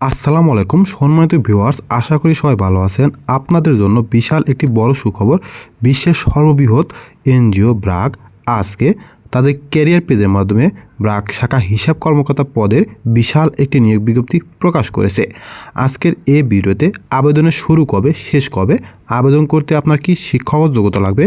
আসসালামু আলাইকুম, সম্মানিত ভিউয়ার্স, আশা করি সবাই ভালো আছেন। আপনাদের জন্য বিশাল একটি বড় সুখবর, বিশ্বের সর্ববৃহৎ এনজিও ব্রাগ আজকে তাদের ক্যারিয়ার পেজের মাধ্যমে ব্রাক শাখা হিসাব কর্মকর্তা পদের বিশাল একটি নিয়োগ বিজ্ঞপ্তি প্রকাশ করেছে। আজকের এ ভিডিওতে আবেদনের শুরু কবে, শেষ কবে, আবেদন করতে আপনার কি শিক্ষাগত যোগ্যতা লাগবে,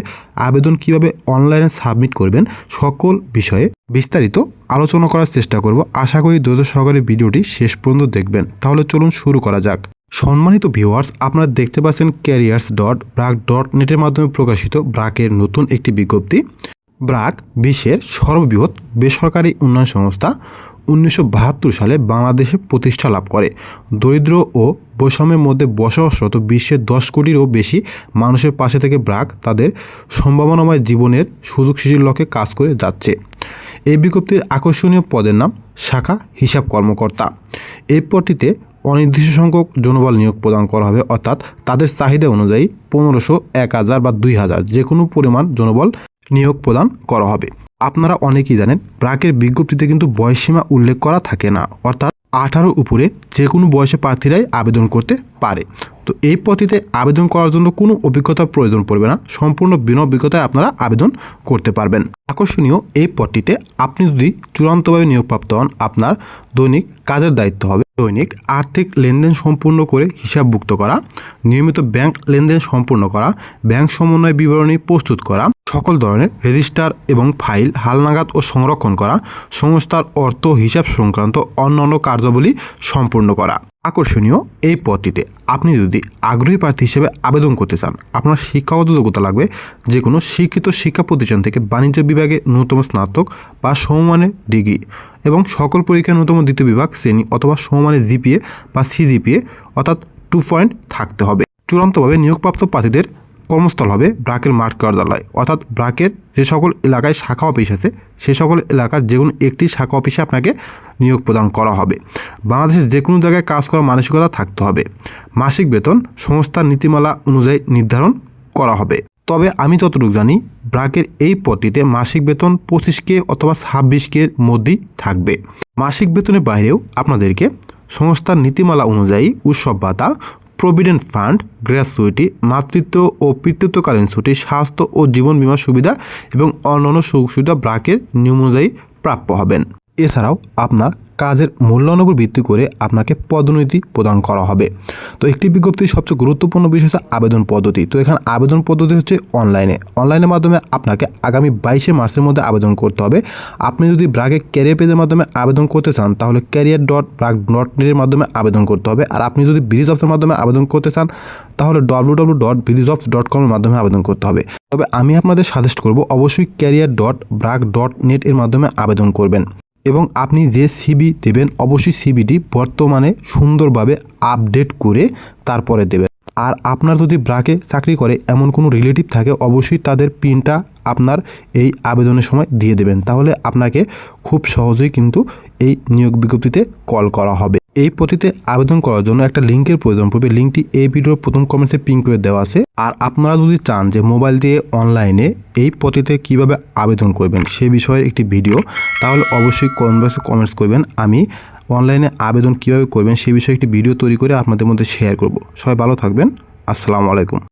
আবেদন কীভাবে অনলাইনে সাবমিট করবেন, সকল বিষয়ে বিস্তারিত আলোচনা করার চেষ্টা করব। আশা করি দ্রুত সহকারে ভিডিওটি শেষ পর্যন্ত দেখবেন। তাহলে চলুন শুরু করা যাক। সম্মানিত ভিউয়ার্স, আপনারা দেখতে পাচ্ছেন ক্যারিয়ার্স ডট ব্রাক ডট নেটের মাধ্যমে প্রকাশিত ব্রাকের নতুন একটি বিজ্ঞপ্তি। ব্রাক বিশ্বের সর্ববৃহৎ বেসরকারি উন্নয়ন সংস্থা উনিশশো বাহাত্তর সালে বাংলাদেশে প্রতিষ্ঠা লাভ করে। দরিদ্র ও বৈষম্যের মধ্যে বসবাসরত বিশ্বের দশ কোটিরও বেশি মানুষের পাশে থেকে ব্রাক তাদের সম্ভাবনাময় জীবনের সুযোগ সৃষ্টির লক্ষ্যে কাজ করে যাচ্ছে। এই বিজ্ঞপ্তির আকর্ষণীয় পদের নাম শাখা হিসাব কর্মকর্তা। এই পদটিতে অনির্দিষ্ট সংখ্যক জনবল নিয়োগ প্রদান করা হবে, অর্থাৎ তাদের চাহিদা অনুযায়ী পনেরোশো এক হাজার বা দুই হাজার যে কোনো পরিমাণ জনবল নিয়োগ প্রদান করা হবে। আপনারা অনেকেই জানেন ব্রাকের বিজ্ঞপ্তিতে কিন্তু বয়সসীমা উল্লেখ করা থাকে না, অর্থাৎ আঠারো উপরে যে কোনো বয়সে প্রার্থীরাই আবেদন করতে পারে। তো এই পদ্ধতিতে আবেদন করার জন্য কোনো অভিজ্ঞতার প্রয়োজন পড়বে না, সম্পূর্ণ বিনা অভিজ্ঞতায় আপনারা আবেদন করতে পারবেন। আকর্ষণীয় এই পদটিতে আপনি যদি চূড়ান্তভাবে নিয়োগপ্রাপ্ত হন, আপনার দৈনিক কাজের দায়িত্ব হবে। দৈনিক আর্থিক লেনদেন সম্পূর্ণ করে হিসাবভুক্ত করা, নিয়মিত ব্যাংক লেনদেন সম্পূর্ণ করা, ব্যাংক সমন্বয় বিবরণী প্রস্তুত করা, সকল ধরনের রেজিস্টার এবং ফাইল হালনাগাদ ও সংরক্ষণ করা সংস্থার অর্থ হিসাব সংক্রান্ত অন্যান্য কার্যাবলী সম্পূর্ণ করা। আকর্ষণীয় এই পদটিতে আপনি যদি আগ্রহী প্রার্থী হিসেবে আবেদন করতে চান, আপনার শিক্ষাগত যোগ্যতা লাগবে যে কোনো শিক্ষিত শিক্ষা প্রতিষ্ঠান থেকে বাণিজ্য বিভাগে ন্যূনতম স্নাতক বা সমমানের ডিগ্রি এবং সকল পরীক্ষায় ন্যূনতম দ্বিতীয় বিভাগ, শ্রেণি অথবা সমমানের জিপিএ বা সিজিপিএ অর্থাৎ টু পয়েন্ট থাকতে হবে। চূড়ান্তভাবে নিয়োগপ্রাপ্ত প্রার্থীদের কর্মস্থল হবে ব্রাকের মাঠ কার্যালয় অর্থাৎ ব্রাকের যে সকল এলাকায় শাখা অফিস আছে, সে সকল এলাকার যে কোনো একটি শাখা অফিসে আপনাকে নিয়োগ প্রদান করা হবে। বাংলাদেশের যে কোনো জায়গায় কাজ করার মানসিকতা থাকতে হবে। মাসিক বেতন, সংস্থার নীতিমালা অনুযায়ী নির্ধারণ করা হবে। তবে আমি যতটুকু জানি, ব্রাকের এই পদটিতে মাসিক বেতন পঁচিশ কে অথবা ছাব্বিশ কে মধ্যেই থাকবে। মাসিক বেতনের বাইরেও আপনাদেরকে সংস্থার নীতিমালা অনুযায়ী উৎসব ভাতা প্রভিডেন্ট ফান্ড গ্র্যাচুইটি মাতৃত্ব ও পিতৃত্বকালীন ছুটি, স্বাস্থ্য ও জীবন বিমা সুবিধা এবং অন্যান্য সুযোগ সুবিধা ব্রাকের নিয়ম অনুযায়ী প্রাপ্য হবেন। এছাড়াও আপনার কাজের মূল্যায়নের উপর ভিত্তি করে আপনাকে পদোন্নতি প্রদান করা হবে। তো একটি বিজ্ঞপ্তির সবচেয়ে গুরুত্বপূর্ণ বিষয় হচ্ছে আবেদন পদ্ধতি। তো এখানে আবেদন পদ্ধতি হচ্ছে অনলাইনে। অনলাইনের মাধ্যমে আপনাকে আগামী বাইশে মার্চের মধ্যে আবেদন করতে হবে। আপনি যদি ব্রাকে ক্যারিয়ার পেজের মাধ্যমে আবেদন করতে চান, তাহলে ক্যারিয়ার ডট ব্রাক ডট নেটের মাধ্যমে আবেদন করতে হবে। আর আপনি যদি ব্রিজ অফসের মাধ্যমে আবেদন করতে চান, তাহলে W W dot bridge of dot কমের মাধ্যমে আবেদন করতে হবে। তবে আমি আপনাদের সাজেস্ট করব, অবশ্যই career dot BRAC dot net এর মাধ্যমে আবেদন করবেন। এবং আপনি যে সিবি দেবেন, অবশ্যই সিবিটি বর্তমানে সুন্দরভাবে আপডেট করে তারপরে দেবেন। আর আপনার যদি ব্রাকে চাকরি করে এমন কোনো রিলেটিভ থাকে, অবশ্যই তাদের পিনটা আপনার এই আবেদনের সময় দিয়ে দেবেন। তাহলে আপনাকে খুব সহজেই কিন্তু এই নিয়োগ বিজ্ঞপ্তিতে কল করা হবে। এই পথিতে আবেদন করার জন্য একটা লিঙ্কের প্রয়োজন পড়বে। লিঙ্কটি এই ভিডিওর প্রথম কমেন্টসে পিং করে দেওয়া আছে। আর আপনারা যদি চান যে মোবাইল দিয়ে অনলাইনে এই পথিতে কীভাবে আবেদন করবেন সে বিষয়ে একটি ভিডিও তাহলে অবশ্যই কমেন্ট কমেন্টস করবেন। আমি অনলাইনে আবেদন কীভাবে করবেন সে বিষয়ে একটি ভিডিও তৈরি করে আপনাদের মধ্যে শেয়ার করব। সবাই ভালো থাকবেন। আসসালামু আলাইকুম।